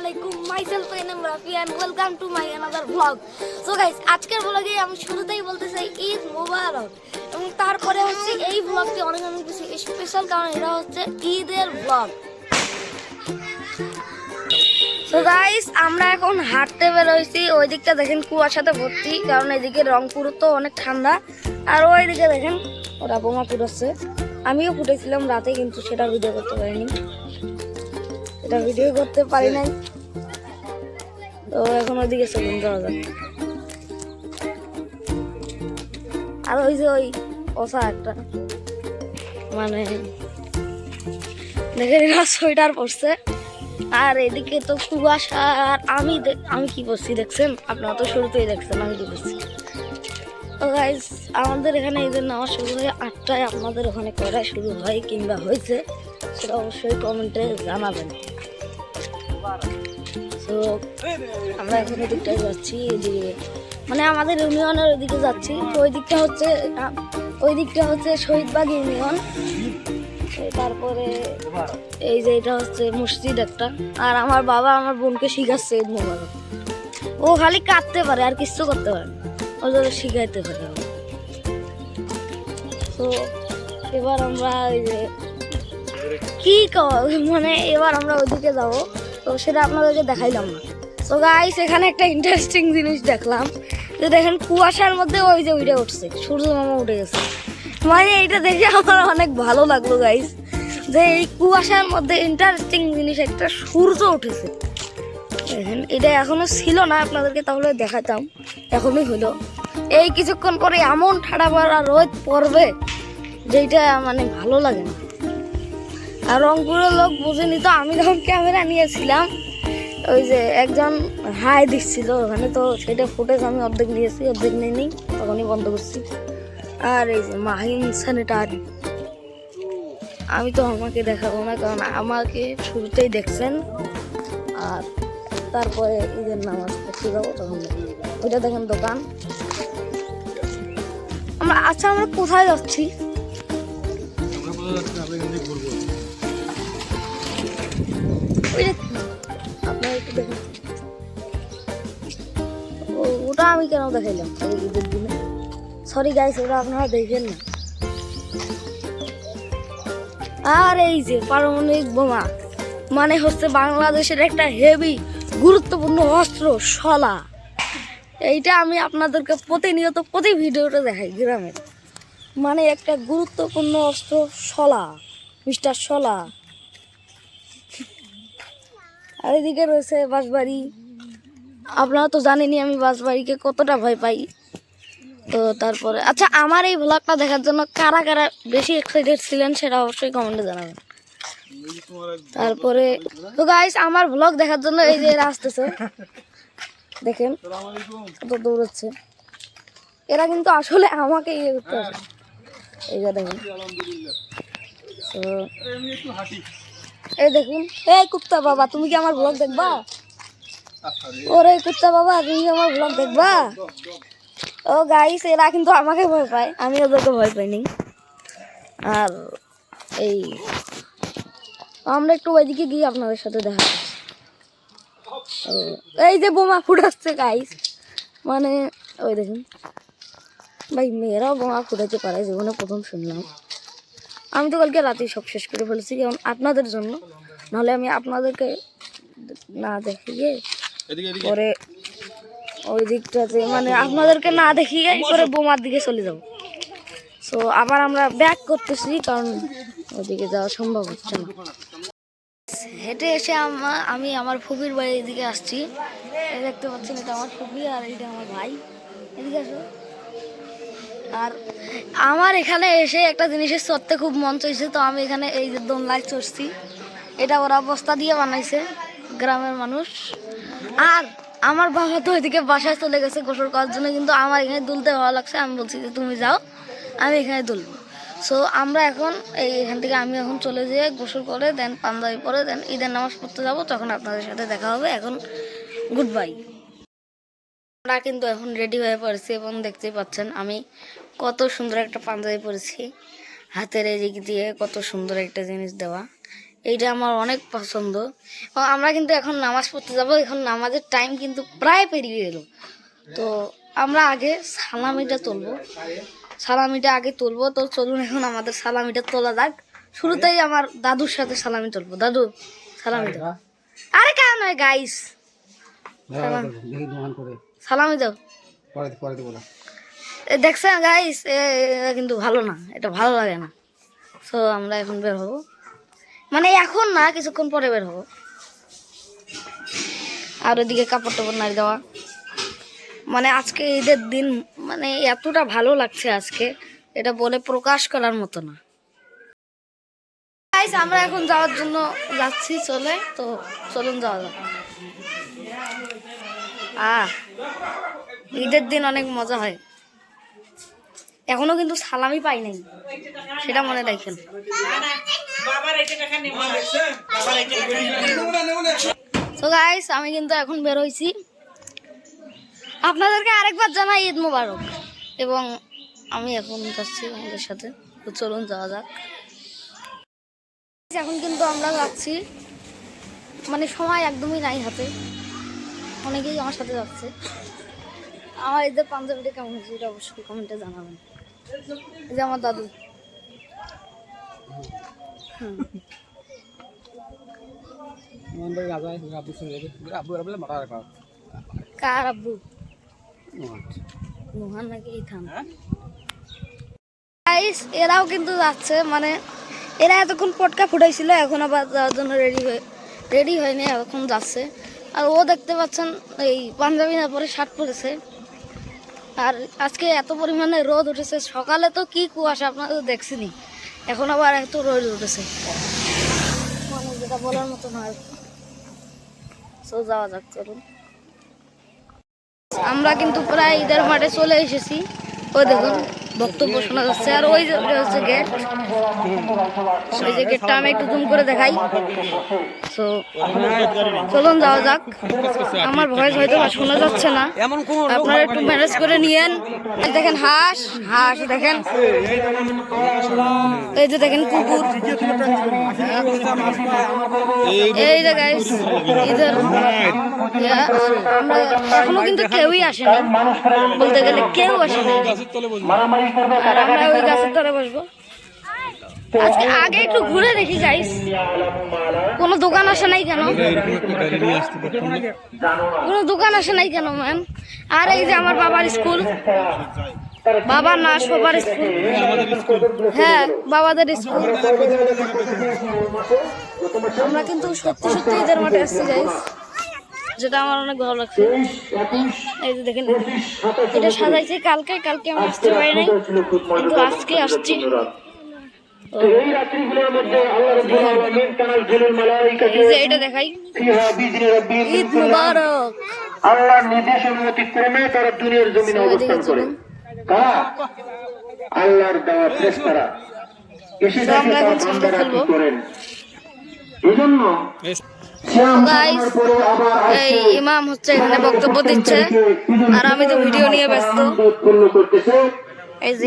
আলাইকুম myself NM Rafi and welcome to my another blog so guys আজকের ব্লগে আমি শুরুতেই বলতে চাই, ঈদ মোবারক। এবং তারপরে হচ্ছে এই ব্লগটি অনেক অনেক বেশি স্পেশাল কারণ এটা হচ্ছে ঈদের ব্লগ তো গাইস আমরা এখন হাঁটতে বেরোইছি। ওই দিকটা দেখেন কুয়াশাতে ভর্তি, কারণ এদিকে রংপুর তো অনেক ঠান্ডা। আর ওই দিকে দেখেন ওরা বোমা ফুটাচ্ছে আমিও ফুটেছিলাম রাতে, কিন্তু সেটা ভিডিও করতে পারিনি। এটা ভিডিও করতে পারি নাই। তো এখন ওইদিকে চলুন, যাওয়া যাক। আর ওই যে ওই ওসা একটা মানে দেখে না সোয়েটার পরছে। আর এদিকে তো কুয়াশা, আর আমি আমি কি করছি দেখছেন? আপনারা তো শুরুতেই দেখছেন, আমি কি করছি আমাদের এখানে এই যে নামাজ শুরু হয় আটটায় আপনাদের ওখানে কয়টায় শুরু হয় কিংবা হয়েছে, সেটা অবশ্যই কমেন্টে জানাবেন। আমরা এখন এদিকটায় যাচ্ছি, এদিকে। মানে আমাদের ইউনিয়নের ওইদিকে যাচ্ছি ওই দিকটা হচ্ছে ওই দিকটা হচ্ছে শহীদবাগ ইউনিয়ন। তারপরে এই যে এটা হচ্ছে মসজিদ একটা। আর আমার বাবা আমার বোনকে শিখাচ্ছে ঈদ মোবারক ও খালি কাঁদতে পারে, আর কিছু করতে পারে। ও যাতে শিখাইতে পারে তো এবার আমরা ওই যে ক- মানে এবার আমরা ওইদিকে যাব। তো সেটা আপনাদেরকে দেখাইলাম না। তো গাইস এখানে একটা ইন্টারেস্টিং জিনিস দেখলাম। যে দেখেন, কুয়াশার মধ্যে ওই যে উঠে উঠছে। সূর্য মামা উঠে গেছে। মানে এইটা দেখে আমার অনেক ভালো লাগল গাইস যে এই কুয়াশার মধ্যে ইন্টারেস্টিং জিনিস, একটা সূর্য উঠেছে। দেখেন, এটা এখনও ছিল না, আপনাদেরকে তাহলে দেখাতাম। এখনই হলো। এই কিছুক্ষণ পরে এমন ঠাডা পড়া রোদ পড়বে যেটা মানে ভালো লাগে না। আর রংপুরের লোক বুঝেনি তো, আমি যখন ক্যামেরা নিয়েছিলাম ওই যে একজন হাই দিচ্ছিল ওখানে, তো সেটা ফুটেজ আমি অর্ধেক নিয়েছি, অর্ধেক নিয়ে তখনই বন্ধ করছি। আর এই যে মাহিন স্যানিটারি আমি তো আমাকে দেখাবো না, কারণ আমাকে শুরুতেই দেখছেন, আর তারপরে ঈদের নামাজ পড়তে যাব তখন ওইটা দেখেন দোকান। আমরা আচ্ছা আমরা কোথায় যাচ্ছি? ওই ওটা আমি কেন দেখাইলাম? ঈদের দিনে। সরি গাইস ওটা আপনারা দেখেন না। আর এই যে পারমাণবিক বোমা মানে হচ্ছে বাংলাদেশের একটা হেভি গুরুত্বপূর্ণ অস্ত্র, শলা। এইটা আমি আপনাদেরকে প্রতিনিয়ত প্রতি ভিডিওতে দেখাই গ্রামের মানে একটা গুরুত্বপূর্ণ অস্ত্র, শলা, মিস্টার শলা। আর এদিকে রয়েছে বাঁশবাড়ি। আপনারা তো জানেনই আমি বাঁশবাড়িকে কতটা ভয় পাই। তো তারপরে আচ্ছা আমার এই ব্লগটা দেখার জন্য কারা কারা বেশি এক্সাইটেড ছিলেন সেটা অবশ্যই কমেন্টে জানাবেন। তারপরে, তো গাইস আমার ব্লগ দেখার জন্য এই যে এরা আসতেছে। দেখেন, কত দৌড়চ্ছে এরা কিন্তু আসলে আমাকে ইয়ে করতে আসে। এই যে দেখেন। তো এই দেখুন, এই কুত্তা বাবা, তুমি কি আমার ব্লগ দেখবা? ওরে কুত্তা বাবা, তুমি কি আমার ব্লগ দেখবা? ও গাইস এরা কিন্তু আমাকে ভয় পায়, আমি ওদেরকে ভয় পাইনি আর এই, আমরা একটু ওইদিকে গিয়ে আপনাদের সাথে দেখা এই যে বোমা ফুটাচ্ছে গাইস মানে ওই দেখুন। ভাই, মেয়েরাও বোমা ফুটাতে পারে, জীবনে প্রথম শুনলাম। আমি তো কালকে রাতেই সব শেষ করে ফেলেছি কারণ আপনাদের জন্য। নাহলে আমি আপনাদেরকে না দেখিয়ে পরে ওই দিকটাতে মানে আপনাদেরকে না দেখিয়ে পরে বোমার দিকে চলে যাব। সো আবার আমরা ব্যাক করতেছি কারণ ওইদিকে যাওয়া সম্ভব হচ্ছে না। হেঁটে এসে আমা- আমি আমার ফুপির বাড়ির দিকে আসছি। দেখতে পাচ্ছেন এটা আমার ফুপি আর এটা আমার ভাই। এদিকে আসো। আর আমার এখানে এসে একটা জিনিসের সত্যি খুব মন চাইছে, তো আমি এখানে এই যে দোনলায় চড়ছি। এটা ওরা বস্তা দিয়ে বানাইছে, গ্রামের মানুষ। আর আমার বাবা তো ওইদিকে বাসায় চলে গেছে গোসল করার জন্য, কিন্তু আমার এখানে দুলতে ভালো লাগছে। আমি বলছি যে, তুমি যাও, আমি এখানে দুলবো। সো আমরা এখন এই এখান থেকে আমি এখন চলে যেয়ে গোসল করে দেন পাঞ্জাবি পরে দেন ঈদের নামাজ পড়তে যাব, তখন আপনাদের সাথে দেখা হবে। এখন গুড বাই আমরা কিন্তু এখন রেডি হয়ে পড়েছি এবং দেখতেই পাচ্ছেন, আমি কত সুন্দর একটা পাঞ্জাবি পরেছি হাতের এই দিক দিয়ে কত সুন্দর একটা জিনিস দেওয়া এইটা আমার অনেক পছন্দ আমরা কিন্তু এখন নামাজ পড়তে যাব এখন নামাজের টাইম কিন্তু প্রায় পেরিয়ে এলো তো আমরা আগে সালামিটা তুলবো সালামিটা আগে তুলবো তো চলুন এখন আমাদের সালামিটা তোলা যাক শুরুতেই আমার দাদুর সাথে সালামি তুলবো দাদু সালামি দাও আরে কেন নয় গাইস সালামি দাও পরে পরে দেবো দেখছেন গাইস এটা কিন্তু ভালো না, এটা ভালো লাগে না। সো আমরা এখন বের হব। মানে এখন না, কিছুক্ষণ পরে বের হব। আর ওদিকে কাপড় টাপড় নাড়ি দেওয়া। মানে আজকে ঈদের দিন মানে এতটা ভালো লাগছে আজকে, এটা বলে প্রকাশ করার মতো না। আমরা এখন যাওয়ার জন্য যাচ্ছি, চলে। তো চলুন যাওয়া যাক। আহ, ঈদের দিন অনেক মজা হয়। এখনও কিন্তু সালামি পাই নাই। সেটা মনে রাখেন তো গাইস আমি কিন্তু এখন বের হইছি। আপনাদেরকে আরেকবার জানাই ঈদ মোবারক। এবং আমি এখন যাচ্ছি আমাদের সাথে। চলুন যাওয়া যাক। এখন কিন্তু আমরা যাচ্ছি। মানে সময় একদমই নাই হাতে। অনেকেই আমার সাথে যাচ্ছে। আমার এদের পাঞ্জাবিটা কেমন হয়েছে, এটা অবশ্যই কমেন্টে জানাবেন। যে আমার দাদু। কার আব্বু? নুহান নাকি থান গাইস এরাও কিন্তু যাচ্ছে মানে এরা এতক্ষণ পটকা ফুটাইছিল এখন আবার যাওয়ার জন্য রেডি হয়ে রেডি হয়নি এখন যাচ্ছে। আর ও দেখতে পাচ্ছেন এই পাঞ্জাবি না পরে শার্ট পরেছে। আর আজকে এত পরিমাণে রোদ উঠেছে, সকালে তো কি কুয়াশা আপনারা তো দেখছেনি, এখন আবার এত রোদ উঠেছে। মানে যেটা বলার মতো সো যাওয়া যাক, চলুন। আমরা কিন্তু প্রায় ঈদের মাঠে চলে এসেছি। ওই দেখুন। বক্তব্য শোনা যাচ্ছে। আর ওই হচ্ছে গেট ওই যে গেটটা আমি একটু জুম করে দেখাই। তো চলুন যাওয়া যাক। আমার ভয়েস হয়তো শোনা যাচ্ছে না। আপনারা একটু ম্যানেজ করে নিয়েন। দেখেন হাঁস। হাঁস দেখেন। এই যে দেখেন কুকুর। এই যে গাইস ইয়া, আমরা এখনও কিন্তু কেউই আসেনি। বলতে গেলে কেউ আসেনি। আর আমরা ওই গাছের তলে বসবো। আজকে আগে একটু ঘুরে দেখি গাইস কোনো দোকান আসে নাই কেন? কোনো দোকান আসে নাই কেন ম্যাম আর এই যে আমার বাবার স্কুল। বাবার না সবার স্কুল। হ্যাঁ বাবাদের স্কুল। আমরা কিন্তু সত্যি সত্যি ঈদের মাঠে আসছি গাইস যেটা আমার অনেক ভালো লাগছে। এই যে দেখেন এটা সাজাইছি কালকে কালকে আমি আসতে পারি নাই কিন্তু আজকে আসছি। এই রাত্রিগুলোর মধ্যে আল্লাহ রাব্বুল আলামিন তানাজ্জুলুল মালাইকা এই যে এটা দেখাই। ফিহা বিইذن রাব্বিহিম ঈদ মুবারক। আল্লাহর নির্দেশ তারা দুনিয়ার জমিনে অবস্থান করে। কারা? আল্লাহর দেওয়া ফেরেশতারা। এসে দেখে তার বান্দারা কি করেন? এই ইমাম হচ্ছে এখানে বক্তব্য দিচ্ছে। আর আমি তো ভিডিও নিয়ে ব্যস্ত। এই যে।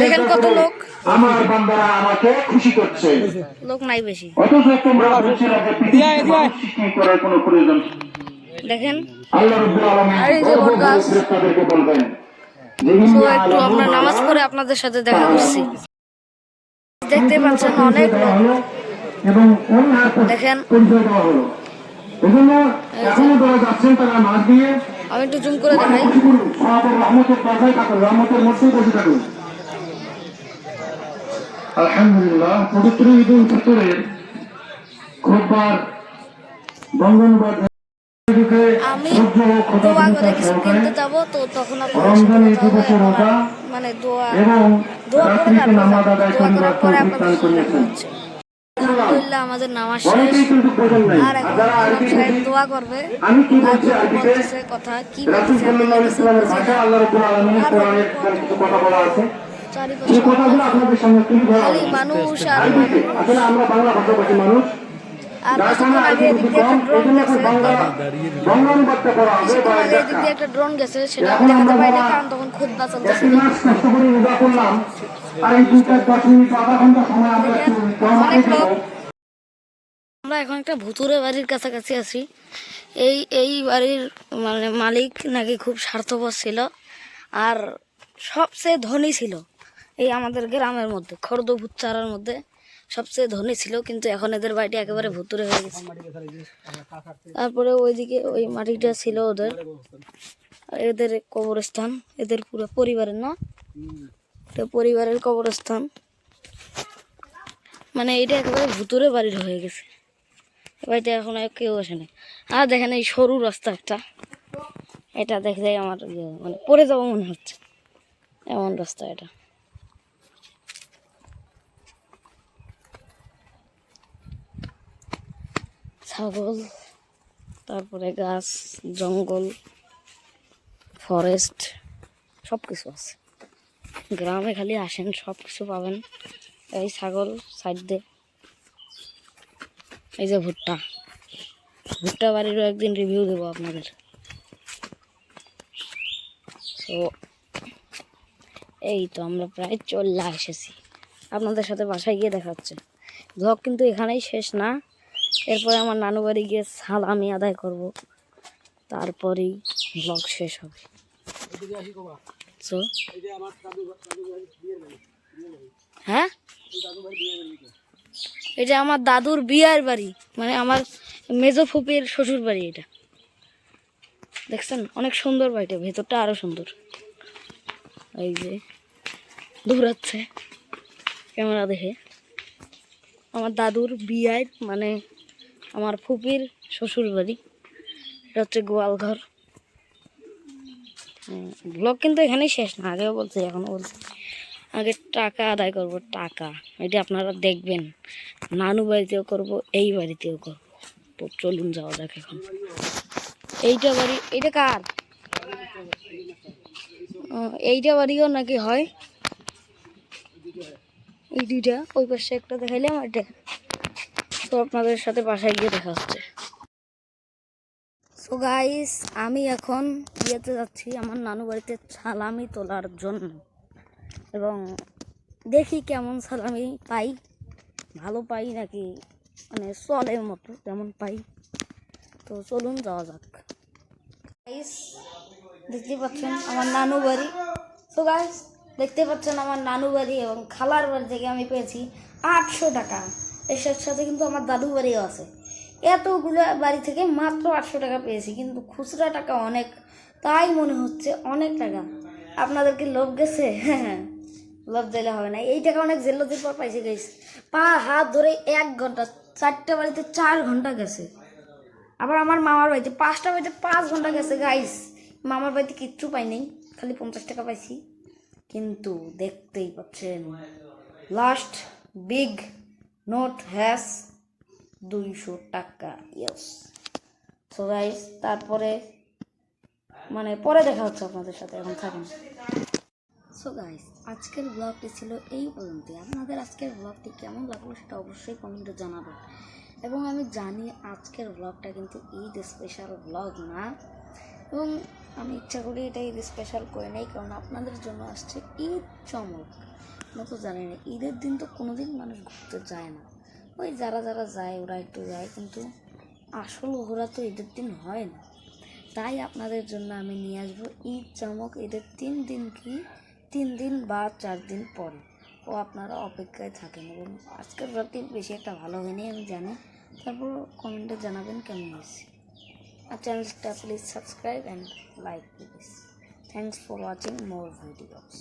দেখেন কত লোক। আমার বান্দারা আমাকে খুশি করছে। লোক নাই বেশি। অথচ তোমরা বলছো না যে পৃথিবীতে মানুষ সৃষ্টি করার কোনো প্রয়োজন দেখেন। আল্লাহ রাব্বুল আলামিন বলবেন। তো একটু আমরা নামাজ পড়ে আপনাদের সাথে দেখা করছি। দেখতে পাচ্ছেন অনেক দেখেন। আমি একটু জুম করে দেখাই। আলহামদুলিল্লাহ পবিত্র ঈদ উল ফিতরের খুববার বঙ্গনবাদ আমি দোয়া করে কিছু কিনতে যাব তো তখন মানে দোয়া দোয়া করে দোয়া করার পরে তৌফিক আপনাদের দেখা হচ্ছে। আলহামদুলিল্লাহ আমাদের নামাজ শেষ। আর আর এখন ইমাম সাহেব দোয়া করবে বলতেছে কথা কি বলতেছে আমি কথা বলা আছে। চারিপাশে। মানুষ আর আসলে আমরা বাংলা ভাষাভাষী মানুষ। একটা ড্রোন গেছে সেটা দেখাতে কারণ তখন খুদ্া লোক। আমরা এখন একটা ভুতুরে বাড়ির কাছাকাছি আছি। এই এই বাড়ির মানে মালিক নাকি খুব স্বার্থপর ছিল আর সবচেয়ে ধনী ছিল এই আমাদের গ্রামের মধ্যে খর্দ ভুতচারার মধ্যে। সবচেয়ে ধনী ছিল, কিন্তু এখন এদের বাড়িটি একেবারে ভুতুরে হয়ে গেছে। তারপরে ওইদিকে ওই মাটিটা ছিল ওদের। এদের কবরস্থান, এদের পুরো পরিবারের না? এটা পরিবারের কবরস্থান। মানে এটা একেবারে ভুতুরে বাড়ির হয়ে গেছে। এ বাড়িতে এখন কেউ আসে না আর দেখেন এই সরু রাস্তা একটা। এটা দেখলে আমার ইয়ে মানে পড়ে যাব মনে হচ্ছে। এমন রাস্তা এটা। ছাগল, তারপরে গাছ, জঙ্গল ফরেস্ট সব কিছু আছে। গ্রামে খালি আসেন সব কিছু পাবেন। এই ছাগল সাইড দিয়ে। এই যে ভুট্টা। ভুট্টা বাড়িরও একদিন রিভিউ দেবো আপনাদের। তো এই তো আমরা প্রায় চল্লা এসেছি। আপনাদের সাথে বাসায় গিয়ে দেখা হচ্ছে কিন্তু এখানেই শেষ না। এরপরে আমার নানু বাড়ি গিয়ে সালামি আদায় করব। তারপরেই ব্লগ শেষ হবে। হ্যাঁ। এটা আমার দাদুর বিয়ার বাড়ি মানে আমার মেজো ফুপির শ্বশুর বাড়ি এটা। দেখছেন? অনেক সুন্দর বাড়িটা ভেতরটা আরও সুন্দর। এই যে দৌড়াচ্ছে। ক্যামেরা দেখে। আমার দাদুর বিয়ার মানে আমার ফুপির শ্বশুর বাড়ি এটা হচ্ছে গোয়ালঘর ব্লগ কিন্তু এখানেই শেষ না, আগেও বলছি এখনও বলছি। আগে টাকা আদায় করব, টাকা। এটা আপনারা দেখবেন। নানু বাড়িতেও করব, এই বাড়িতেও করব। তো চলুন যাওয়া যাক এখন। এইটা বাড়ি, এইটা কার? এইটা বাড়িও নাকি হয়? এই দুইটা, ওই পাশে একটা দেখাইলাম এটা। তো আপনাদের সাথে বাসায় গিয়ে দেখা হচ্ছে। সো গাইস আমি এখন ইয়েতে যাচ্ছি আমার নানু বাড়িতে সালামি তোলার জন্য। এবং দেখি কেমন সালামি পাই। ভালো পাই নাকি মানে চলের মতো তেমন পাই। তো চলুন যাওয়া যাক। Guys, দেখতে পাচ্ছেন আমার নানু বাড়ি। তো গাইস দেখতে পাচ্ছেন আমার নানু বাড়ি এবং খালার বাড়ি থেকে আমি পেয়েছি আটশো টাকা। এর সাথে কিন্তু আমার দাদু বাড়িও আছে। এতগুলো বাড়ি থেকে মাত্র আটশো টাকা পেয়েছি, কিন্তু খুচরা টাকা অনেক। তাই মনে হচ্ছে অনেক টাকা। আপনাদের কি লোভ গেছে? হ্যাঁ লোভ দিলে হবে না। এই টাকা অনেক জেল্লতির পর পাইছি গেছে পা, হাত ধরে এক ঘণ্টা, চারটে বাড়িতে চার ঘণ্টা গেছে। আবার আমার মামার বাড়িতে পাঁচটা বাড়িতে পাঁচ ঘণ্টা গেছে গাইস মামার বাড়িতে কিচ্ছু পাইনি খালি পঞ্চাশ টাকা পাইছি। কিন্তু দেখতেই পাচ্ছেন লাস্ট বিগ নোট হ্যাস দুইশো টাকা ইয়েস সো গাইস তারপরে মানে পরে দেখা হচ্ছে আপনাদের সাথে, এখন থাকেন। সো গাইস আজকের ব্লগটি ছিল এই পর্যন্ত আপনাদের আজকের ব্লগটি কেমন লাগল সেটা অবশ্যই কমেন্টে জানাবেন। এবং আমি জানি আজকের ব্লগটা কিন্তু ঈদ স্পেশাল ব্লগ না। এবং আমি ইচ্ছা করি এটা ঈদ স্পেশাল করে নেই, কারণ আপনাদের জন্য আসছে ঈদ চমক। তো জানি না। ঈদের দিন তো কোনো দিন মানুষ ঘুরতে যায় না। ওই যারা যারা যায়, ওরা একটু যায়, কিন্তু আসল ঘোরা তো ঈদের দিন হয় না। তাই আপনাদের জন্য আমি নিয়ে আসব ঈদ চমক ঈদের তিন দিন কি? তিন দিন বা চার দিন পরে। ও আপনারা অপেক্ষায় থাকেন এবং আজকের ব্লগটি বেশি একটা ভালো হয়নি, আমি জানি। তারপর কমেন্টে জানাবেন কেমন হয়েছে। আর চ্যানেলটা please subscribe and like please. Thanks for watching more videos.